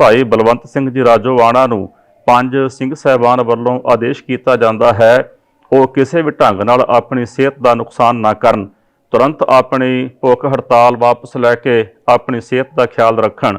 ਭਾਈ ਬਲਵੰਤ ਸਿੰਘ ਜੀ ਰਾਜੋਵਾਣਾ ਨੂੰ ਪੰਜ ਸਿੰਘ ਸਹਿਬਾਨ ਵੱਲੋਂ ਆਦੇਸ਼ ਕੀਤਾ ਜਾਂਦਾ ਹੈ, ਉਹ ਕਿਸੇ ਵੀ ਢੰਗ ਨਾਲ ਆਪਣੀ ਸਿਹਤ ਦਾ ਨੁਕਸਾਨ ਨਾ ਕਰਨ, ਤੁਰੰਤ ਆਪਣੀ ਭੁੱਖ ਹੜਤਾਲ ਵਾਪਸ ਲੈ ਕੇ ਆਪਣੀ ਸਿਹਤ ਦਾ ਖਿਆਲ ਰੱਖਣ।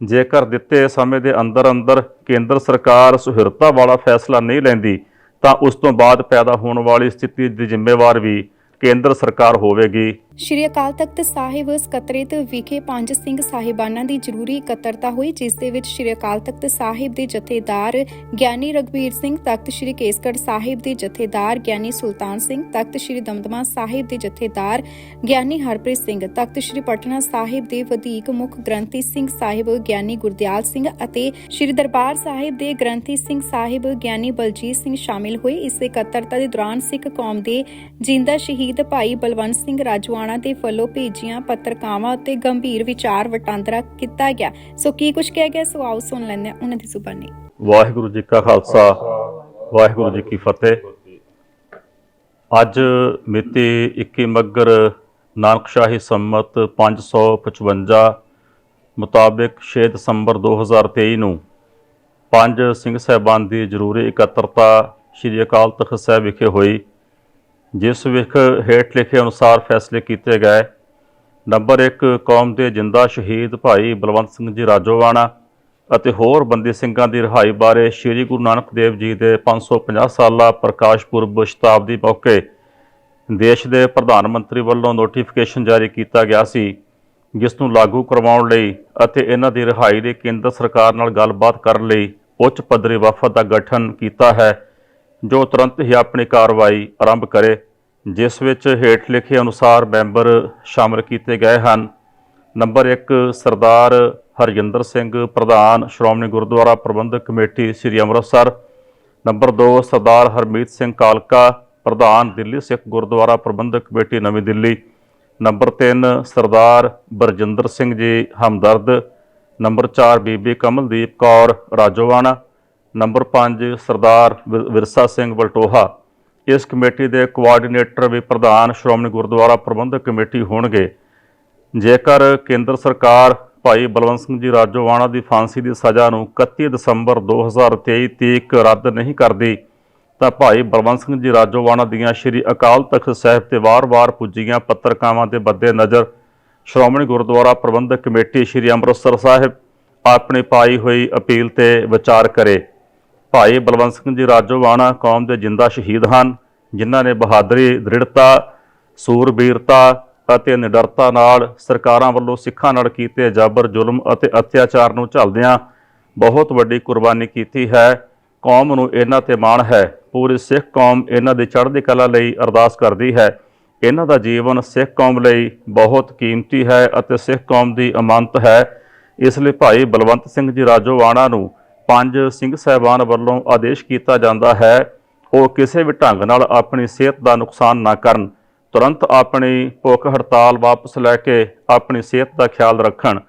ਜੇਕਰ ਦਿੱਤੇ ਸਮੇਂ ਦੇ ਅੰਦਰ ਅੰਦਰ ਕੇਂਦਰ ਸਰਕਾਰ ਸੁਹਿਰਤਾ ਵਾਲਾ ਫੈਸਲਾ ਨਹੀਂ ਲੈਂਦੀ, ਤਾਂ ਉਸ ਤੋਂ ਬਾਅਦ ਪੈਦਾ ਹੋਣ ਵਾਲੀ ਸਥਿਤੀ ਦੀ ਜ਼ਿੰਮੇਵਾਰ ਵੀ ਕੇਂਦਰ ਸਰਕਾਰ ਹੋਵੇਗੀ। ਸ਼੍ਰੀ ਅਕਾਲ ਤਖਤ ਸਾਹਿਬ ਸਕੱਤਰੇਤ ਵਿਖੇ ਪੰਜ ਸਿੰਘ ਸਾਹਿਬਾਨਾਂ ਦੀ ਜ਼ਰੂਰੀ ਇਕੱਤਰਤਾ ਹੋਈ, ਜਿਸ ਦੇ ਵਿੱਚ ਸ਼੍ਰੀ ਅਕਾਲ ਤਖਤ ਸਾਹਿਬ ਦੇ ਜਥੇਦਾਰ ਗਿਆਨੀ ਰਗਵੀਰ ਸਿੰਘ, ਤਖਤ ਸ਼੍ਰੀ ਕੇਸਗੜ ਸਾਹਿਬ ਦੇ ਜਥੇਦਾਰ ਗਿਆਨੀ ਸੁਲਤਾਨ ਸਿੰਘ, ਤਖਤ ਸ਼੍ਰੀ ਦਮਦਮਾ ਸਾਹਿਬ ਦੇ ਜਥੇਦਾਰ ਗਿਆਨੀ ਹਰਪ੍ਰੀਤ ਸਿੰਘ, ਤਖਤ ਸ਼੍ਰੀ ਪਟਨਾ ਸਾਹਿਬ ਦੇ ਵਧੀਕ ਮੁੱਖ ਗ੍ਰੰਥੀ ਸਿੰਘ ਸਾਹਿਬ ਗਿਆਨੀ ਗੁਰਦਿਆਲ ਸਿੰਘ ਅਤੇ ਸ਼੍ਰੀ ਦਰਬਾਰ ਸਾਹਿਬ ਦੇ ਗ੍ਰੰਥੀ ਸਿੰਘ ਸਾਹਿਬ ਗਿਆਨੀ ਬਲਜੀਤ ਸਿੰਘ ਸ਼ਾਮਿਲ ਹੋਏ। ਇਸ ਇਕੱਤਰਤਾ ਦੇ ਦੌਰਾਨ ਸਿੱਖ ਕੌਮ ਦੇ ਜਿੰਦਾ ਸ਼ਹੀਦ ਭਾਈ ਬਲਵੰਤ ਸਿੰਘ ਰਾਜਵਾਨ ਦੇ ਵੱਲੋਂ ਭੇਜੀਆਂ ਪੱਤਰਕਾਵਾਂ ਉੱਤੇ ਗੰਭੀਰ ਵਿਚਾਰ ਵਟਾਂਦਰਾ ਕੀਤਾ ਗਿਆ। ਸੋ ਕੀ ਕੁਝ ਕਿਹਾ ਗਿਆ, ਸੋ ਆਓ ਸੁਣ ਲੈਂਦੇ ਹਾਂ ਉਹਨਾਂ ਦੀ ਜ਼ੁਬਾਨੀ। ਵਾਹਿਗੁਰੂ ਜੀ ਕਾ ਖਾਲਸਾ, ਵਾਹਿਗੁਰੂ ਜੀ ਕੀ ਫਤਿਹ। ਅੱਜ ਮਿਤੀ 21 ਮੱਗਰ ਨਾਨਕਸ਼ਾਹੀ ਸੰਮਤ 555 ਮੁਤਾਬਕ 6 ਦਸੰਬਰ 2023 ਨੂੰ ਪੰਜ ਸਿੰਘ ਸਹਿਬਾਨ ਦੀ ਜ਼ਰੂਰੀ ਇਕੱਤਰਤਾ ਸ੍ਰੀ ਅਕਾਲ ਤਖਤ ਸਾਹਿਬ ਵਿਖੇ ਹੋਈ। ਜਿਸ ਵਿਖ ਹੇਠ ਲਿਖੇ ਅਨੁਸਾਰ ਫੈਸਲੇ ਕੀਤੇ ਗਏ। ਨੰਬਰ 1 ਕੌਮ ਦੇ ਜਿੰਦਾ ਸ਼ਹੀਦ ਭਾਈ ਬਲਵੰਤ ਸਿੰਘ ਜੀ ਰਾਜੋਵਾਣਾ ਅਤੇ ਹੋਰ ਬੰਦੀ ਸਿੰਘਾਂ ਦੀ ਰਿਹਾਈ ਬਾਰੇ ਸ੍ਰੀ ਗੁਰੂ ਨਾਨਕ ਦੇਵ ਜੀ ਦੇ 550 ਸਾਲਾ ਪ੍ਰਕਾਸ਼ ਪੁਰਬ ਸ਼ਤਾਬਦੀ ਮੌਕੇ ਦੇਸ਼ ਦੇ ਪ੍ਰਧਾਨ ਮੰਤਰੀ ਵੱਲੋਂ ਨੋਟੀਫਿਕੇਸ਼ਨ ਜਾਰੀ ਕੀਤਾ ਗਿਆ ਸੀ, ਜਿਸ ਨੂੰ ਲਾਗੂ ਕਰਵਾਉਣ ਲਈ ਅਤੇ ਇਹਨਾਂ ਦੀ ਰਿਹਾਈ ਲਈ ਕੇਂਦਰ ਸਰਕਾਰ ਨਾਲ ਗੱਲਬਾਤ ਕਰਨ ਲਈ ਉੱਚ ਪੱਧਰੀ ਵਫਦ ਦਾ ਗਠਨ ਕੀਤਾ ਹੈ। ਜੋ ਤੁਰੰਤ ਹੀ ਆਪਣੀ ਕਾਰਵਾਈ ਆਰੰਭ ਕਰੇ, ਜਿਸ ਵਿੱਚ ਹੇਠ ਲਿਖੇ ਅਨੁਸਾਰ ਮੈਂਬਰ ਸ਼ਾਮਲ ਕੀਤੇ ਗਏ ਹਨ। ਨੰਬਰ 1 ਸਰਦਾਰ ਹਰਜਿੰਦਰ ਸਿੰਘ ਪ੍ਰਧਾਨ, ਸ਼੍ਰੋਮਣੀ ਗੁਰਦੁਆਰਾ ਪ੍ਰਬੰਧਕ ਕਮੇਟੀ, ਸ੍ਰੀ ਅੰਮ੍ਰਿਤਸਰ। ਨੰਬਰ 2 ਸਰਦਾਰ ਹਰਮੀਤ ਸਿੰਘ ਕਾਲਕਾ, ਪ੍ਰਧਾਨ ਦਿੱਲੀ ਸਿੱਖ ਗੁਰਦੁਆਰਾ ਪ੍ਰਬੰਧਕ ਕਮੇਟੀ, ਨਵੀਂ Delhi. Number 3 Sardar Barjinder Singh ji, Hamdard. Number 4 Bibi Kamaldeep Kaur Rajoana number 5 Sardar ਵਿ- ਵਿਰਸਾ ਸਿੰਘ ਬਲਟੋਹਾ ਇਸ ਕਮੇਟੀ ਦੇ ਕੋਆਰਡੀਨੇਟਰ ਵੀ ਪ੍ਰਧਾਨ ਸ਼੍ਰੋਮਣੀ ਗੁਰਦੁਆਰਾ ਪ੍ਰਬੰਧਕ ਕਮੇਟੀ ਹੋਣਗੇ। ਜੇਕਰ ਕੇਂਦਰ ਸਰਕਾਰ ਭਾਈ ਬਲਵੰਤ ਸਿੰਘ ਜੀ ਰਾਜੋਵਾਣਾ ਦੀ ਫਾਂਸੀ ਦੀ ਸਜ਼ਾ ਨੂੰ 31 ਦਸੰਬਰ 2023 ਤੀਕ ਰੱਦ ਨਹੀਂ ਕਰਦੀ, ਤਾਂ ਭਾਈ ਬਲਵੰਤ ਸਿੰਘ ਜੀ ਰਾਜੋਵਾਣਾ ਦੀਆਂ ਸ੍ਰੀ ਅਕਾਲ ਤਖਤ ਸਾਹਿਬ ਤੇ ਵਾਰ-ਵਾਰ ਪੁੱਜੀਆਂ ਪੱਤਰਕਾਵਾਂ ਦੇ ਬੱਦੇ ਨਜ਼ਰ ਸ਼੍ਰੋਮਣੀ ਗੁਰਦੁਆਰਾ ਪ੍ਰਬੰਧਕ ਕਮੇਟੀ ਸ੍ਰੀ ਅੰਮ੍ਰਿਤਸਰ ਸਾਹਿਬ ਆਪਣੀ ਪਾਈ ਹੋਈ ਅਪੀਲ ਤੇ ਵਿਚਾਰ ਕਰੇ। ਭਾਈ ਬਲਵੰਤ ਸਿੰਘ ਜੀ ਰਾਜੋਵਾਣਾ ਕੌਮ ਦੇ ਜਿੰਦਾ ਸ਼ਹੀਦ ਹਨ, ਜਿਨ੍ਹਾਂ ਨੇ ਬਹਾਦਰੀ, ਦ੍ਰਿੜਤਾ, ਸੂਰਬੀਰਤਾ ਅਤੇ ਨਿਡਰਤਾ ਨਾਲ ਸਰਕਾਰਾਂ ਵੱਲੋਂ ਸਿੱਖਾਂ ਨਾਲ ਕੀਤੇ ਜਾਬਰ ਜ਼ੁਲਮ ਅਤੇ ਅਤਿਆਚਾਰ ਨੂੰ ਝੱਲਦਿਆਂ ਬਹੁਤ ਵੱਡੀ ਕੁਰਬਾਨੀ ਕੀਤੀ ਹੈ। ਕੌਮ ਨੂੰ ਇਹਨਾਂ ਤੇ ਮਾਣ ਹੈ। ਪੂਰੀ ਸਿੱਖ ਕੌਮ ਇਹਨਾਂ ਦੀ ਚੜ੍ਹਦੀ ਕਲਾ ਲਈ ਅਰਦਾਸ ਕਰਦੀ ਹੈ। ਇਹਨਾਂ ਦਾ ਜੀਵਨ ਸਿੱਖ ਕੌਮ ਲਈ ਬਹੁਤ ਕੀਮਤੀ ਹੈ ਅਤੇ ਸਿੱਖ ਕੌਮ ਦੀ ਅਮਾਨਤ ਹੈ। ਇਸ ਲਈ ਭਾਈ ਬਲਵੰਤ ਸਿੰਘ ਜੀ ਰਾਜੋਵਾਣਾ ਨੂੰ ਪੰਜ ਸਿੰਘ ਸਹਿਬਾਨ ਵੱਲੋਂ ਆਦੇਸ਼ ਕੀਤਾ ਜਾਂਦਾ ਹੈ, ਉਹ ਕਿਸੇ ਵੀ ਢੰਗ ਨਾਲ ਆਪਣੀ ਸਿਹਤ ਦਾ ਨੁਕਸਾਨ ਨਾ ਕਰਨ, ਤੁਰੰਤ ਆਪਣੀ ਭੁੱਖ ਹੜਤਾਲ ਵਾਪਸ ਲੈ ਕੇ ਆਪਣੀ ਸਿਹਤ ਦਾ ਖਿਆਲ ਰੱਖਣ।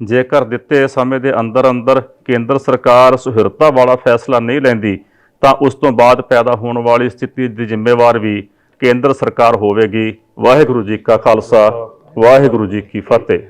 ਜੇਕਰ ਦਿੱਤੇ ਸਮੇਂ ਦੇ ਅੰਦਰ ਅੰਦਰ ਕੇਂਦਰ ਸਰਕਾਰ ਸੁਹਿਰਤਾ ਵਾਲਾ ਫੈਸਲਾ ਨਹੀਂ ਲੈਂਦੀ, ਤਾਂ ਉਸ ਤੋਂ ਬਾਅਦ ਪੈਦਾ ਹੋਣ ਵਾਲੀ ਸਥਿਤੀ ਦੀ ਜ਼ਿੰਮੇਵਾਰ ਵੀ ਕੇਂਦਰ ਸਰਕਾਰ ਹੋਵੇਗੀ। ਵਾਹਿਗੁਰੂ ਜੀ ਕਾ ਖਾਲਸਾ, ਵਾਹਿਗੁਰੂ ਜੀ ਕੀ ਫਤਿਹ।